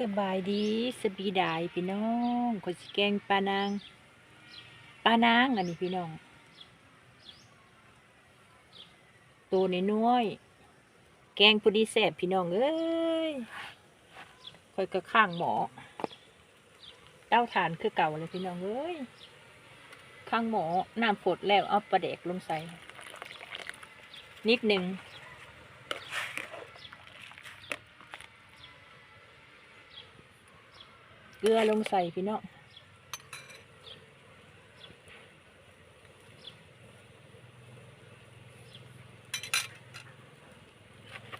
สบายดีสบีดายพี่น้องคนสิแกงปลานางปลานางอันนี้พี่น้องตัวน้อยแกงพอดีแซ่บพี่น้องเอ้ยคอยกระข้างหมอเต้าฐานคือเก่าเลยพี่น้องเอ้ยข้างหมอน้ำฝดแล้วเอาปลาแดกลงใส่นิดหนึ่ง เกลือลงใส่พี่น้อง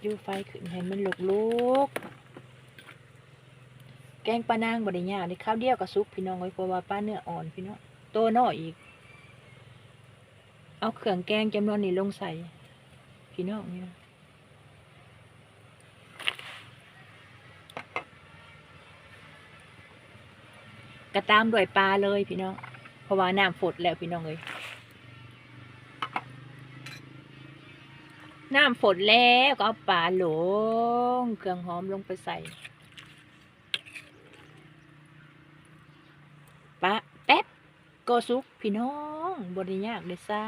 ยูไฟขึ้นให้มันลุกลุกๆแกงปลานางบดยากในข้าวเดียวกับซุปพี่น้องไว้เพราะว่าป้าเนื้ออ่อนพี่น้องโตน้อยอีก เอาเครื่องแกงจำนวนนี้ลงใส่พี่น้องเนี่ย กระตามด้วยปลาเลยพี่น้อง เพราะว่าน้ำฝดแล้วพี่น้องเลยน้ำฝดแล้วก็เอาปลาหลงเครื่องหอมลงไปใส่ปลาแป๊บก็สุกพี่น้องบริยากเลยซา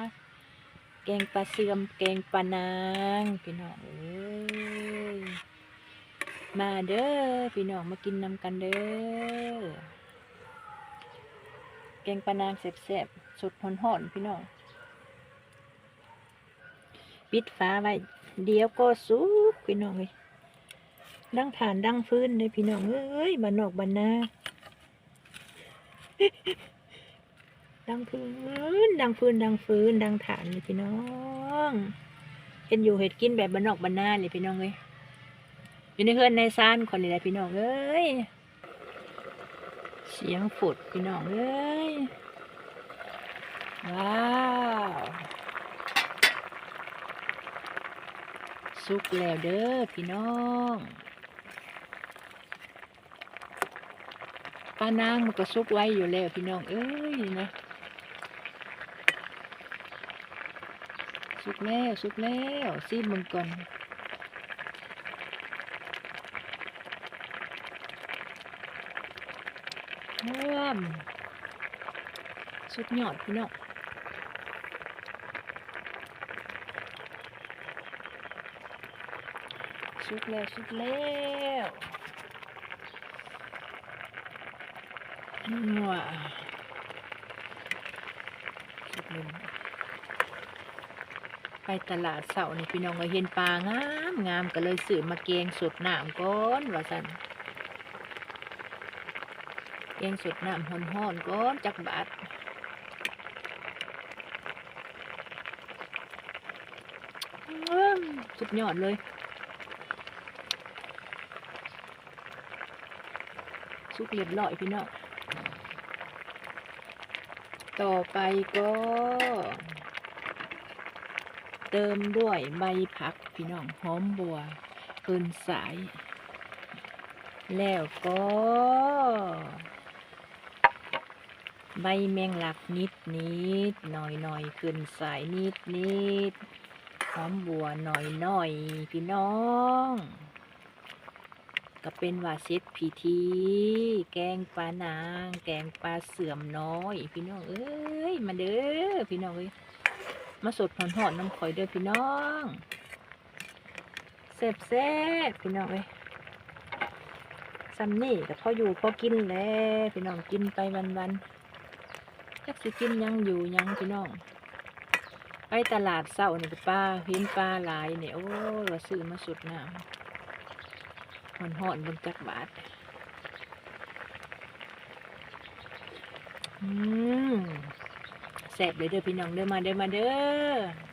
แกงปลาเสื่อมแกงปลานางพี่น้องเอ้ยมาเด้อพี่น้องมากินนำกันเด้อ แกงปลานางแซ่บๆสุดห่อนพี่น้อง ปิดฟ้าไว้ เดี๋ยวก็สุกพี่น้องเลยดังฐานดังฟื้นเลยพี่น้องเอ้ยบานนอกบ้านนาดังพื้น ดังฟื้นดังฟื้นดังฐานเลยพี่น้องเห็นอยู่เห็ดกินแบบบ้านนอกบ้านนาเลยพี่น้องเลยอยู่ในเฮือนในซานคนนี้แหละพี่น้องเอ้ย เสียงฝุดพี่น้องเอ้ย ว้าว สุกแล้วเด้อพี่น้องป้านางมันก็สุกไว้อยู่แล้วพี่น้องเอ้ยนะสุกแล้วสุกแล้วซีบมึงก่อน เริ่มสุดยอดพี่น้องสุกแล้วสุกแล้วนัวสุกเลยไปตลาดเสาร์นี่พี่น้องก็เห็นปลางามงามก็เลยซื้อมาเกงสดน้ำก้นว่าสัน แกงสุดน้ำห่อนก้อนจักบาทสุดยอดเลยสุกเรียบร้อยพี่น้องต่อไปก็ เติมด้วยใบผักพี่น้องหอมบัวเกินสาย แล้วก็ ใบแมงลักนิดนิดหน่อยหน่อยขึ้นสายนิดนิดหอมบัวหน่อยหน่อยพี่น้อง ก็เป็นว่าเซตพิธีแกงปลานาง แกงปลาเสื่อมน้อย พี่น้องเอ้ยมาเด้อพี่น้องเอ้ยมาสดหอนหอนน้ำข่อยเด้อพี่น้องแซ่บแซ่บพี่น้องเอ้ยซัมนี่ก็พออยู่พอกินแล้วพี่น้องกินไปวันๆ จักสิกินยังอยู่ยังพี่น้อง ไปตลาดเศร้านี่ก็ปลาเห็นปลาหลายเนี่ยโอ้เราซื้อมาสุดน้ำหอนหอนบนจักบาทอืมแซ่บเลยเด้อพี่น้องเด้อมาเด้อมาเด้อ